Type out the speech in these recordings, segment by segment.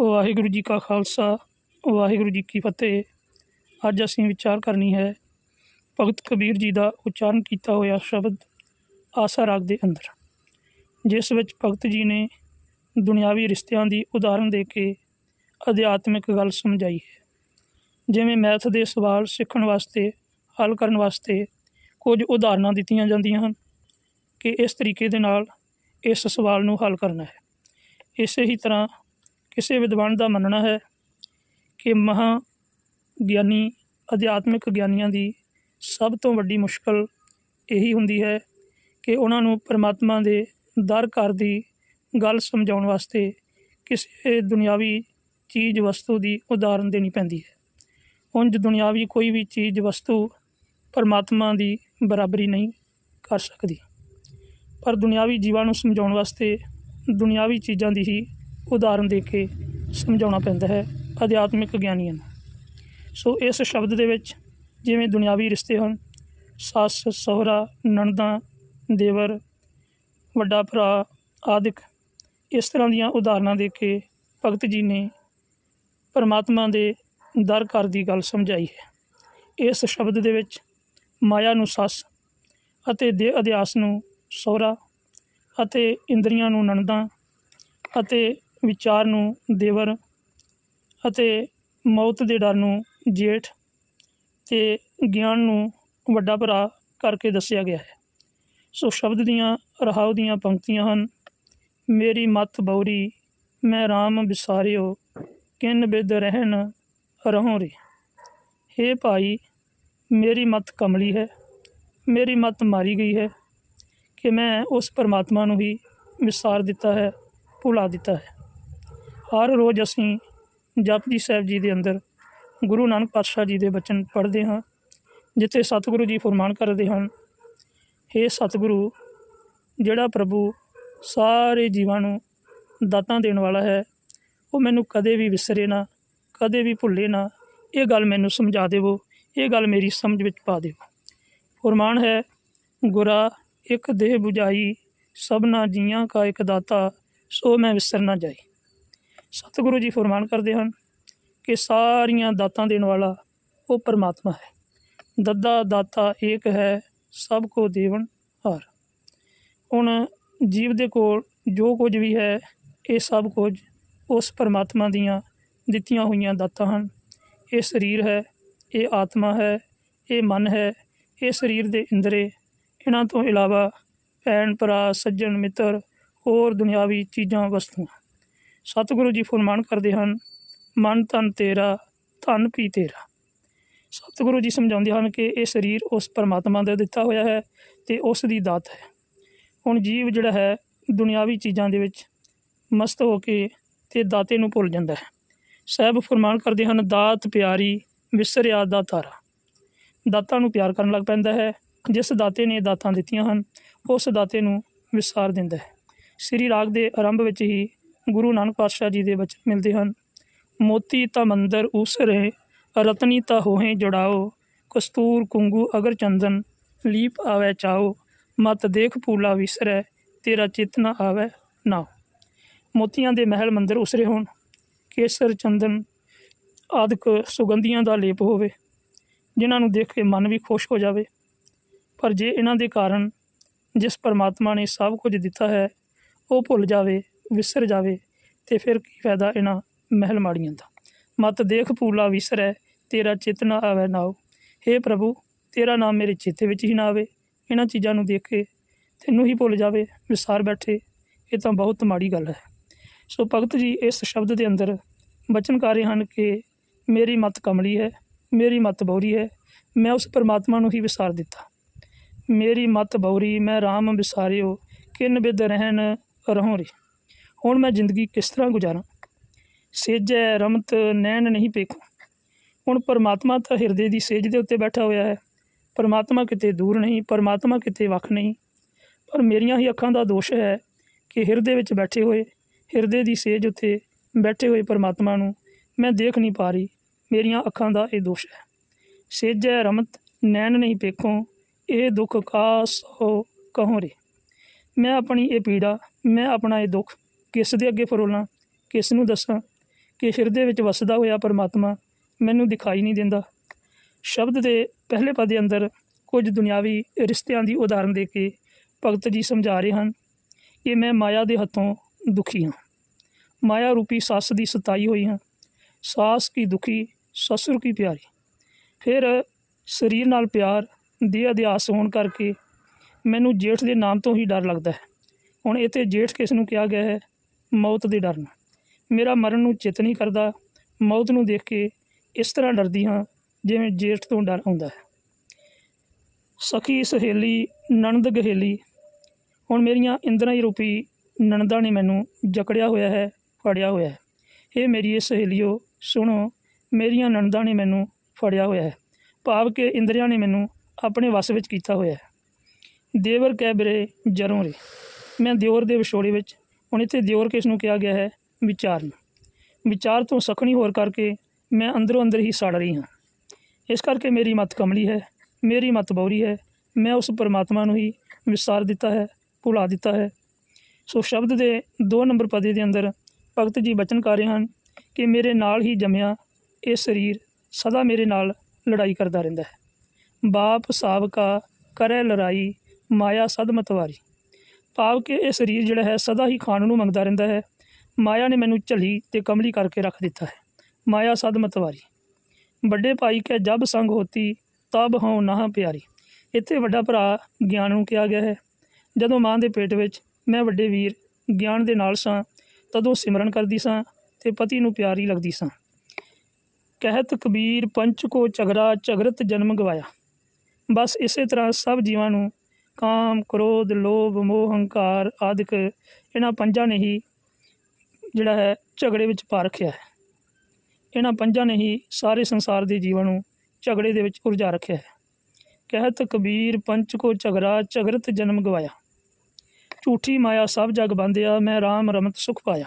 ਵਾਹਿਗੁਰੂ ਜੀ ਕਾ ਖਾਲਸਾ, ਵਾਹਿਗੁਰੂ ਜੀ ਕੀ ਫਤਿਹ। ਅੱਜ ਅਸੀਂ ਵਿਚਾਰ ਕਰਨੀ ਹੈ, ਭਗਤ ਕਬੀਰ ਜੀ ਦਾ ਉਚਾਰਨ ਕੀਤਾ ਹੋਇਆ ਸ਼ਬਦ ਆਸਾ ਰਾਗ ਦੇ ਅੰਦਰ, ਜਿਸ ਵਿੱਚ ਭਗਤ ਜੀ ਨੇ ਦੁਨਿਆਵੀ ਰਿਸ਼ਤਿਆਂ ਦੀ ਉਦਾਹਰਨ ਦੇ ਕੇ ਅਧਿਆਤਮਿਕ ਗੱਲ ਸਮਝਾਈ ਹੈ। ਜਿਵੇਂ ਮੈਥ ਦੇ ਸਵਾਲ ਸਿੱਖਣ ਵਾਸਤੇ, ਹੱਲ ਕਰਨ ਵਾਸਤੇ ਕੁਝ ਉਦਾਹਰਨਾਂ ਦਿੱਤੀਆਂ ਜਾਂਦੀਆਂ ਹਨ ਕਿ ਇਸ ਤਰੀਕੇ ਦੇ ਨਾਲ ਇਸ ਸਵਾਲ ਨੂੰ ਹੱਲ ਕਰਨਾ ਹੈ। ਇਸੇ ਹੀ ਤਰ੍ਹਾਂ ਕਿਸੇ ਵਿਦਵਾਨ ਦਾ ਮੰਨਣਾ ਹੈ ਕਿ ਮਹਾ ਗਿਆਨੀ, ਅਧਿਆਤਮਿਕ ਗਿਆਨੀਆਂ ਦੀ ਸਭ ਤੋਂ ਵੱਡੀ ਮੁਸ਼ਕਲ ਇਹੀ ਹੁੰਦੀ ਹੈ ਕਿ ਉਹਨਾਂ ਨੂੰ ਪਰਮਾਤਮਾ ਦੇ ਦਰ ਘਰ ਦੀ ਗੱਲ ਸਮਝਾਉਣ ਵਾਸਤੇ ਕਿਸੇ ਦੁਨਿਆਵੀ ਚੀਜ਼ ਵਸਤੂ ਦੀ ਉਦਾਹਰਨ ਦੇਣੀ ਪੈਂਦੀ ਹੈ। ਉਂਝ ਦੁਨਿਆਵੀ ਕੋਈ ਵੀ ਚੀਜ਼ ਵਸਤੂ ਪਰਮਾਤਮਾ ਦੀ ਬਰਾਬਰੀ ਨਹੀਂ ਕਰ ਸਕਦੀ। ਪਰ ਦੁਨਿਆਵੀ ਜੀਵਾਂ ਨੂੰ ਸਮਝਾਉਣ ਵਾਸਤੇ ਦੁਨਿਆਵੀ ਚੀਜ਼ਾਂ ਦੀ ਹੀ ਉਦਾਹਰਨ ਦੇ ਕੇ ਸਮਝਾਉਣਾ ਪੈਂਦਾ ਹੈ ਅਧਿਆਤਮਿਕ ਗਿਆਨੀਆਂ ਨੂੰ। ਸੋ ਇਸ ਸ਼ਬਦ ਦੇ ਵਿੱਚ ਜਿਵੇਂ ਦੁਨਿਆਵੀ ਰਿਸ਼ਤੇ ਹਨ, ਸੱਸ, ਸਹੁਰਾ, ਨਣਦਾਂ, ਦੇਵਰ, ਵੱਡਾ ਭਰਾ, ਆਦਿਕ, ਇਸ ਤਰ੍ਹਾਂ ਦੀਆਂ ਉਦਾਹਰਨਾਂ ਦੇ ਕੇ ਭਗਤ ਜੀ ਨੇ ਪਰਮਾਤਮਾ ਦੇ ਦਰ ਘਰ ਦੀ ਗੱਲ ਸਮਝਾਈ ਹੈ। ਇਸ ਸ਼ਬਦ ਦੇ ਵਿੱਚ ਮਾਇਆ ਨੂੰ ਸੱਸ ਅਤੇ ਦੇ ਅਧਿਆਸ ਨੂੰ ਸਹੁਰਾ ਅਤੇ ਇੰਦਰੀਆਂ ਨੂੰ ਨਣਦਾਂ ਅਤੇ ਵਿਚਾਰ ਨੂੰ ਦੇਵਰ ਅਤੇ ਮੌਤ ਦੇ ਡਰ ਨੂੰ ਜੇਠ ਤੇ ਗਿਆਨ ਨੂੰ ਵੱਡਾ ਭਰਾ ਕਰਕੇ ਦੱਸਿਆ ਗਿਆ ਹੈ। ਸੋ ਸ਼ਬਦ ਦੀਆਂ, ਰਹਾਉ ਦੀਆਂ ਪੰਕਤੀਆਂ ਹਨ, ਮੇਰੀ ਮਤ ਬੌਰੀ, ਮੈਂ RAM ਵਿਸਾਰਿਓ ਕਿਨ ਬਿਦ ਰਹਿਣ ਰਹੋ ਰੇ? ਹੇ ਭਾਈ, ਮੇਰੀ ਮਤ ਕਮਲੀ ਹੈ, ਮੇਰੀ ਮਤ ਮਾਰੀ ਗਈ ਹੈ ਕਿ ਮੈਂ ਉਸ ਪਰਮਾਤਮਾ ਨੂੰ ਹੀ ਵਿਸਾਰ ਦਿੱਤਾ ਹੈ, ਭੁਲਾ ਦਿੱਤਾ ਹੈ। ਹਰ ਰੋਜ਼ ਅਸੀਂ ਜਪਜੀ ਸਾਹਿਬ ਜੀ ਦੇ ਅੰਦਰ ਗੁਰੂ ਨਾਨਕ ਪਾਤਸ਼ਾਹ ਜੀ ਦੇ ਬਚਨ ਪੜ੍ਹਦੇ ਹਾਂ, ਜਿੱਥੇ ਸਤਿਗੁਰੂ ਜੀ ਫਰਮਾਨ ਕਰਦੇ ਹਨ हे ਸਤਿਗੁਰੂ, ਜਿਹੜਾ ਪ੍ਰਭੂ ਸਾਰੇ ਜੀਵਾਂ ਨੂੰ ਦਾਤਾਂ ਦੇਣ ਵਾਲਾ ਹੈ, ਉਹ ਮੈਨੂੰ ਕਦੇ ਵੀ ਵਿਸਰੇ ਨਾ, ਕਦੇ ਵੀ ਭੁੱਲੇ ਨਾ। ਇਹ ਗੱਲ ਮੈਨੂੰ ਸਮਝਾ ਦੇਵੋ, ਇਹ ਗੱਲ ਮੇਰੀ ਸਮਝ ਵਿੱਚ ਪਾ ਦੇਵੋ। ਫਰਮਾਨ ਹੈ, ਗੁਰਾ, ਇੱਕ ਦੇਹ 부ਝਾਈ ਸਭਨਾ ਜੀਆਂ ਕਾ ਇੱਕ ਦਾਤਾ, ਸੋ ਮੈਂ ਵਿਸਰ ਨਾ ਜਾਈ ਸਤਿਗੁਰੂ ਜੀ ਫਰਮਾਨ ਕਰਦੇ ਹਨ ਕਿ ਸਾਰੀਆਂ ਦਾਤਾਂ ਦੇਣ ਵਾਲਾ ਉਹ ਪਰਮਾਤਮਾ ਹੈ। ਦੱਦਾ ਦਾਤਾ ਏਕ ਹੈ, ਸਭ ਕੋ ਦੇਵਨ ਹਾਰ। ਹੁਣ ਜੀਵ ਦੇ ਕੋਲ ਜੋ ਕੁਝ ਵੀ ਹੈ, ਇਹ ਸਭ ਕੁਝ ਉਸ ਪਰਮਾਤਮਾ ਦੀਆਂ ਦਿੱਤੀਆਂ ਹੋਈਆਂ ਦਾਤਾਂ ਹਨ। ਇਹ ਸਰੀਰ ਹੈ, ਇਹ ਆਤਮਾ ਹੈ, ਇਹ ਮਨ ਹੈ, ਇਹ ਸਰੀਰ ਦੇ ਇੰਦਰੇ। ਇਹਨਾਂ ਤੋਂ ਇਲਾਵਾ ਭੈਣ, ਭਰਾ, ਸੱਜਣ, ਮਿੱਤਰ, ਹੋਰ ਦੁਨਿਆਵੀ ਚੀਜ਼ਾਂ, ਵਸਤੂਆਂ। ਸਤਿਗੁਰੂ ਜੀ ਫਰਮਾਨ ਕਰਦੇ ਹਨ, ਮਨ ਤਨ ਤੇਰਾ, ਧਨ ਪੀ ਤੇਰਾ। ਸਤਿਗੁਰੂ ਜੀ ਸਮਝਾਉਂਦੇ ਹਨ ਕਿ ਇਹ ਸਰੀਰ ਉਸ ਪਰਮਾਤਮਾ ਦਾ ਦਿੱਤਾ ਹੋਇਆ ਹੈ ਤੇ ਉਸ ਦੀ ਦਾਤ ਹੈ। ਹੁਣ ਜੀਵ ਜਿਹੜਾ ਹੈ, ਦੁਨਿਆਵੀ ਚੀਜ਼ਾਂ ਦੇ ਵਿੱਚ ਮਸਤ ਹੋ ਕੇ ਤੇ ਦਾਤੇ ਨੂੰ ਭੁੱਲ ਜਾਂਦਾ ਹੈ। ਸਾਹਿਬ ਫਰਮਾਨ ਕਰਦੇ ਹਨ, ਦਾਤ ਪਿਆਰੀ, ਵਿਸਰਿਆ ਦਾ ਤਾਰਾ। ਦਾਤਾਂ ਨੂੰ ਪਿਆਰ ਕਰਨ ਲੱਗ ਪੈਂਦਾ ਹੈ। ਜਿਸ ਦਾਤੇ ਨੇ ਦਾਤਾਂ ਦਿੱਤੀਆਂ ਹਨ, ਉਸ ਦਾਤੇ ਨੂੰ ਵਿਸਾਰ ਦਿੰਦਾ ਹੈ। ਸ੍ਰੀ ਰਾਗ ਦੇ ਆਰੰਭ ਵਿੱਚ ਹੀ ਗੁਰੂ ਨਾਨਕ ਪਾਤਸ਼ਾਹ ਜੀ ਦੇ ਬਚਨ ਮਿਲਦੇ ਹਨ। ਮੋਤੀ ਤਾਂ ਮੰਦਰ ਉਸ ਰਹੇ, ਰਤਨੀ ਤਾਂ ਹੋਹੇ ਜੜਾਓ, ਕਸਤੂਰ ਕੁੰਗੂ ਅਗਰ ਚੰਦਨ, ਲੀਪ ਆਵੇ ਚਾਓ, ਮਤ ਦੇਖ ਪੂਲਾ ਵਿਸਰੈ, ਤੇਰਾ ਚਿਤ ਨਾ ਆਵੇ ਨਾ ਮੋਤੀਆਂ ਦੇ ਮਹਿਲ ਮੰਦਰ ਉਸਰੇ ਹੋਣ, ਕੇਸਰ ਚੰਦਨ ਆਦਿਕ ਸੁਗੰਧੀਆਂ ਦਾ ਲੇਪ ਹੋਵੇ, ਜਿਨ੍ਹਾਂ ਨੂੰ ਦੇਖ ਕੇ ਮਨ ਵੀ ਖੁਸ਼ ਹੋ ਜਾਵੇ। ਪਰ ਜੇ ਇਹਨਾਂ ਦੇ ਕਾਰਨ ਜਿਸ ਪਰਮਾਤਮਾ ਨੇ ਸਭ ਕੁਝ ਦਿੱਤਾ ਹੈ, ਉਹ ਭੁੱਲ ਜਾਵੇ ਵਿਸਰ ਜਾਵੇ ਤੇ ਫਿਰ ਕੀ ਫਾਇਦਾ ਇਹਨਾਂ ਮਹਿਲ ਮਾੜੀਆਂ ਦਾ? ਮਤ ਦੇਖ ਪੂਲਾ ਵਿਸਰੈ, ਤੇਰਾ ਚਿਤ ਨਾ ਆਵੇ ਨਾਉ हे ਪ੍ਰਭੂ, ਤੇਰਾ ਨਾਮ ਮੇਰੇ ਚਿੱਤੇ ਵਿੱਚ ਹੀ ਨਾ ਆਵੇ। ਇਹਨਾਂ ਚੀਜ਼ਾਂ ਨੂੰ ਦੇਖ ਕੇ ਤੈਨੂੰ ਹੀ ਭੁੱਲ ਜਾਵੇ, ਵਿਸਾਰ ਬੈਠੇ, ਇਹ ਤਾਂ ਬਹੁਤ ਮਾੜੀ ਗੱਲ ਹੈ। ਸੋ ਭਗਤ ਜੀ ਇਸ ਸ਼ਬਦ ਦੇ ਅੰਦਰ ਬਚਨ ਕਰ ਰਹੇ ਹਨ ਕਿ ਮੇਰੀ ਮਤ ਕਮਲੀ ਹੈ, ਮੇਰੀ ਮਤ ਬੌਰੀ ਹੈ, ਮੈਂ ਉਸ ਪਰਮਾਤਮਾ ਨੂੰ ਹੀ ਵਿਸਾਰ ਦਿੱਤਾ। ਮੇਰੀ ਮਤ ਬੌਰੀ, ਮੈਂ RAM ਵਿਸਾਰਿਓ, ਕਿਨ ਬਿਦ ਰਹਿਣ ਰਹੋਂ ਰੇ। ਹੁਣ ਮੈਂ ਜ਼ਿੰਦਗੀ ਕਿਸ ਤਰ੍ਹਾਂ ਗੁਜ਼ਾਰਾਂ? ਸੇਜੈ ਰਮਤ, ਨੈਣ ਨਹੀਂ ਪੇਖੋ। ਹੁਣ ਪਰਮਾਤਮਾ ਤਾਂ ਹਿਰਦੇ ਦੀ ਸੇਜ ਦੇ ਉੱਤੇ ਬੈਠਾ ਹੋਇਆ ਹੈ। ਪਰਮਾਤਮਾ ਕਿਤੇ ਦੂਰ ਨਹੀਂ, ਪਰਮਾਤਮਾ ਕਿਤੇ ਵੱਖ ਨਹੀਂ। ਪਰ ਮੇਰੀਆਂ ਹੀ ਅੱਖਾਂ ਦਾ ਦੋਸ਼ ਹੈ ਕਿ ਹਿਰਦੇ ਵਿੱਚ ਬੈਠੇ ਹੋਏ, ਹਿਰਦੇ ਦੀ ਸੇਜ ਉੱਤੇ ਬੈਠੇ ਹੋਏ ਪਰਮਾਤਮਾ ਨੂੰ ਮੈਂ ਦੇਖ ਨਹੀਂ ਪਾ ਰਹੀ। ਮੇਰੀਆਂ ਅੱਖਾਂ ਦਾ ਇਹ ਦੋਸ਼ ਹੈ। ਸੇਜੈ ਰਮਤ, ਨੈਣ ਨਹੀਂ ਪੇਖੋ, ਇਹ ਦੁੱਖ ਕਾਸ ਹੋ ਕਹੋ ਰੇ? ਮੈਂ ਆਪਣੀ ਇਹ ਪੀੜਾ, ਮੈਂ ਆਪਣਾ ਇਹ ਦੁੱਖ ਕਿਸ ਦੇ ਅੱਗੇ ਫਰੋਲਾਂ, ਕਿਸ ਨੂੰ ਦੱਸਾਂ? ਕਿ ਹਿਰਦੇ ਵਿੱਚ ਵਸਦਾ ਹੋਇਆ ਪਰਮਾਤਮਾ ਮੈਨੂੰ ਦਿਖਾਈ ਨਹੀਂ ਦਿੰਦਾ। ਸ਼ਬਦ ਦੇ ਪਹਿਲੇ ਪਦ ਦੇ ਅੰਦਰ ਕੁਝ ਦੁਨਿਆਵੀ ਰਿਸ਼ਤਿਆਂ ਦੀ ਉਦਾਹਰਨ ਦੇ ਕੇ ਭਗਤ ਜੀ ਸਮਝਾ ਰਹੇ ਹਨ ਕਿ ਮੈਂ ਮਾਇਆ ਦੇ ਹੱਥੋਂ ਦੁਖੀ ਹਾਂ। ਮਾਇਆ ਰੂਪੀ ਸੱਸ ਦੀ ਸਤਾਈ ਹੋਈ ਹਾਂ। ਸਾਸ ਕੀ ਦੁਖੀ, ਸਸੁਰ ਕੀ ਪਿਆਰੀ। ਫਿਰ ਸਰੀਰ ਨਾਲ ਪਿਆਰ ਦੇ ਅਧਿਆਸ ਹੋਣ ਕਰਕੇ ਮੈਨੂੰ ਜੇਠ ਦੇ ਨਾਮ ਤੋਂ ਹੀ ਡਰ ਲੱਗਦਾ ਹੈ। ਹੁਣ ਇੱਥੇ ਜੇਠ ਕਿਸ ਨੂੰ ਕਿਹਾ ਗਿਆ ਹੈ? ਮੌਤ ਦੇ ਡਰ ਨੂੰ ਮੇਰਾ ਮਰਨ ਨੂੰ ਚਿੱਤ ਨਹੀਂ ਕਰਦਾ, ਮੌਤ ਨੂੰ ਦੇਖ ਕੇ ਇਸ ਤਰ੍ਹਾਂ ਡਰਦੀ ਹਾਂ ਜਿਵੇਂ ਜੇਠ ਤੋਂ ਡਰ ਆਉਂਦਾ ਹੈ। ਸਖੀ ਸਹੇਲੀ, ਨਣਦ ਗਹੇਲੀ, ਹੁਣ ਮੇਰੀਆਂ ਇੰਦਰਾਂ ਹੀ ਰੂਪੀ ਨਣਦਾਂ ਨੇ ਮੈਨੂੰ ਜਕੜਿਆ ਹੋਇਆ ਹੈ, ਫੜਿਆ ਹੋਇਆ ਹੈ। ਇਹ ਮੇਰੀ ਇਹ ਸਹੇਲੀਓ, ਸੁਣੋ, ਮੇਰੀਆਂ ਨਣਦਾਂ ਨੇ ਮੈਨੂੰ ਫੜਿਆ ਹੋਇਆ ਹੈ। ਭਾਵ ਕਿ ਇੰਦਰੀਆਂ ਨੇ ਮੈਨੂੰ ਆਪਣੇ ਵਸ ਵਿੱਚ ਕੀਤਾ ਹੋਇਆ ਹੈ। ਦੇਵਰ ਕਹਿ ਬਿਰੇ ਜਰੋਂ ਰੇ। ਮੈਂ ਦਿਓਰ ਦੇ ਵਿਛੋੜੇ ਵਿੱਚ ਹੁਣ ਇੱਥੇ ਦਿਓਰ ਕੇ ਇਸ ਨੂੰ ਕਿਹਾ ਗਿਆ ਹੈ ਵਿਚਾਰ ਨੂੰ ਵਿਚਾਰ ਤੋਂ ਸਖਣੀ ਹੋਰ ਕਰਕੇ ਮੈਂ ਅੰਦਰੋਂ ਅੰਦਰ ਹੀ ਸੜ ਰਹੀ ਹਾਂ। ਇਸ ਕਰਕੇ ਮੇਰੀ ਮਤ ਕਮਲੀ ਹੈ, ਮੇਰੀ ਮਤ ਬੌਰੀ ਹੈ। ਮੈਂ ਉਸ ਪਰਮਾਤਮਾ ਨੂੰ ਹੀ ਵਿਸਾਰ ਦਿੱਤਾ ਹੈ, ਭੁਲਾ ਦਿੱਤਾ ਹੈ। ਸੋ ਸ਼ਬਦ ਦੇ ਦੋ ਨੰਬਰ ਪਦੇ ਦੇ ਅੰਦਰ ਭਗਤ ਜੀ ਬਚਨ ਕਰ ਰਹੇ ਹਨ ਕਿ ਮੇਰੇ ਨਾਲ ਹੀ ਜੰਮਿਆ ਇਹ ਸਰੀਰ ਸਦਾ ਮੇਰੇ ਨਾਲ ਲੜਾਈ ਕਰਦਾ ਰਹਿੰਦਾ ਹੈ। ਬਾਪ ਸਾਬਕਾ ਕਰੇ ਲੜਾਈ, ਮਾਇਆ ਸਦ ਮਤਵਾਰੀ ਭਾਵ ਕਿ ਇਹ ਸਰੀਰ ਜਿਹੜਾ ਹੈ ਸਦਾ ਹੀ ਖਾਣ ਨੂੰ ਮੰਗਦਾ ਰਹਿੰਦਾ ਹੈ। ਮਾਇਆ ਨੇ ਮੈਨੂੰ ਝਲੀ ਤੇ ਕਮਲੀ ਕਰਕੇ ਰੱਖ ਦਿੱਤਾ ਹੈ। ਮਾਇਆ ਸਦ ਮਤਵਾਰੀ ਵੱਡੇ ਭਾਈ ਕੇ ਜਬ ਸੰਗ ਹੋਤੀ, ਤਬ ਹਉ ਨਾ ਪਿਆਰੀ। ਇੱਥੇ ਵੱਡਾ ਭਰਾ ਗਿਆਨ ਨੂੰ ਕਿਹਾ ਗਿਆ ਹੈ। ਜਦੋਂ ਮਾਂ ਦੇ ਪੇਟ ਵਿੱਚ ਮੈਂ ਵੱਡੇ ਵੀਰ ਗਿਆਨ ਦੇ ਨਾਲ ਸਾਂ, ਤਦੋਂ ਸਿਮਰਨ ਕਰਦੀ ਸਾਂ ਤੇ ਪਤੀ ਨੂੰ ਪਿਆਰੀ ਲੱਗਦੀ ਸਾਂ। ਕਹਿਤ ਕਬੀਰ ਪੰਚ ਕੋ ਝਗੜਾ ਝਗਰਤ ਜਨਮ ਗਵਾਇਆ। ਬਸ ਇਸੇ ਤਰ੍ਹਾਂ ਸਭ ਜੀਵਾਂ ਨੂੰ ਕਾਮ, ਕ੍ਰੋਧ, ਲੋਭ, ਮੋਹ, ਹੰਕਾਰ ਆਦਿਕ ਇਹਨਾਂ ਪੰਜਾਂ ਨੇ ਹੀ ਜਿਹੜਾ ਹੈ ਝਗੜੇ ਵਿੱਚ ਪਾ ਰੱਖਿਆ ਹੈ। ਇਹਨਾਂ ਪੰਜਾਂ ਨੇ ਹੀ ਸਾਰੇ ਸੰਸਾਰ ਦੇ ਜੀਵਨ ਨੂੰ ਝਗੜੇ ਦੇ ਵਿੱਚ ਉਲਝਾ ਰੱਖਿਆ ਹੈ। ਕਹਿਤ ਕਬੀਰ ਪੰਚ ਕੋ ਝਗੜਾ ਝਗਰਤ ਜਨਮ ਗਵਾਇਆ। ਝੂਠੀ ਮਾਇਆ ਸਭ ਜਗ ਬੰਦਿਆ, ਮੈਂ RAM ਰਮਤ ਸੁਖ ਪਾਇਆ।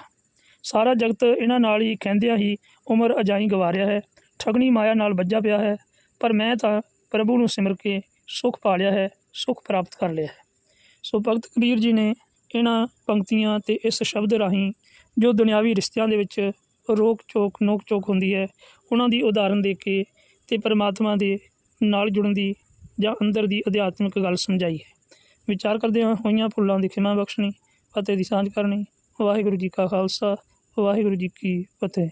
ਸਾਰਾ ਜਗਤ ਇਹਨਾਂ ਨਾਲ ਹੀ ਕਹਿੰਦਿਆਂ ਹੀ ਉਮਰ ਅਜਾਈ ਗਵਾਰਿਆ ਹੈ। ਠਗਣੀ ਮਾਇਆ ਨਾਲ ਵੱਜਾ ਪਿਆ ਹੈ, ਪਰ ਮੈਂ ਤਾਂ ਪ੍ਰਭੂ ਨੂੰ ਸਿਮਰ ਕੇ ਸੁਖ ਪਾ ਲਿਆ ਹੈ। ਸੁਖ ਪ੍ਰਾਪਤ ਕਰ ਲਿਆ ਹੈ। ਸੋ ਭਗਤ ਕਬੀਰ ਜੀ ਨੇ ਇਹਨਾਂ ਪੰਕਤੀਆਂ ਤੇ ਇਸ ਸ਼ਬਦ ਰਾਹੀਂ ਜੋ ਦੁਨਿਆਵੀ ਰਿਸ਼ਤਿਆਂ ਦੇ ਵਿੱਚ ਰੋਕ ਚੋਕ, ਨੋਕ ਚੋਕ ਹੁੰਦੀ ਹੈ, ਉਹਨਾਂ ਦੀ ਉਦਾਹਰਨ ਦੇ ਕੇ ਤੇ ਪਰਮਾਤਮਾ ਦੇ ਨਾਲ ਜੁੜਨ ਦੀ ਜਾਂ ਅੰਦਰ ਦੀ ਅਧਿਆਤਮਿਕ ਗੱਲ ਸਮਝਾਈ ਹੈ। ਵਿਚਾਰ ਕਰਦੇ ਹੋਈਆਂ ਭੁੱਲਾਂ ਦੀ ਖਿਮਾ ਬਖਸ਼ਣੀ, ਫਤਿਹ ਦੀ ਸਾਂਝ ਕਰਨੀ। ਵਾਹਿਗੁਰੂ ਜੀ ਕਾ ਖਾਲਸਾ, ਵਾਹਿਗੁਰੂ ਜੀ ਕੀ ਫਤਿਹ।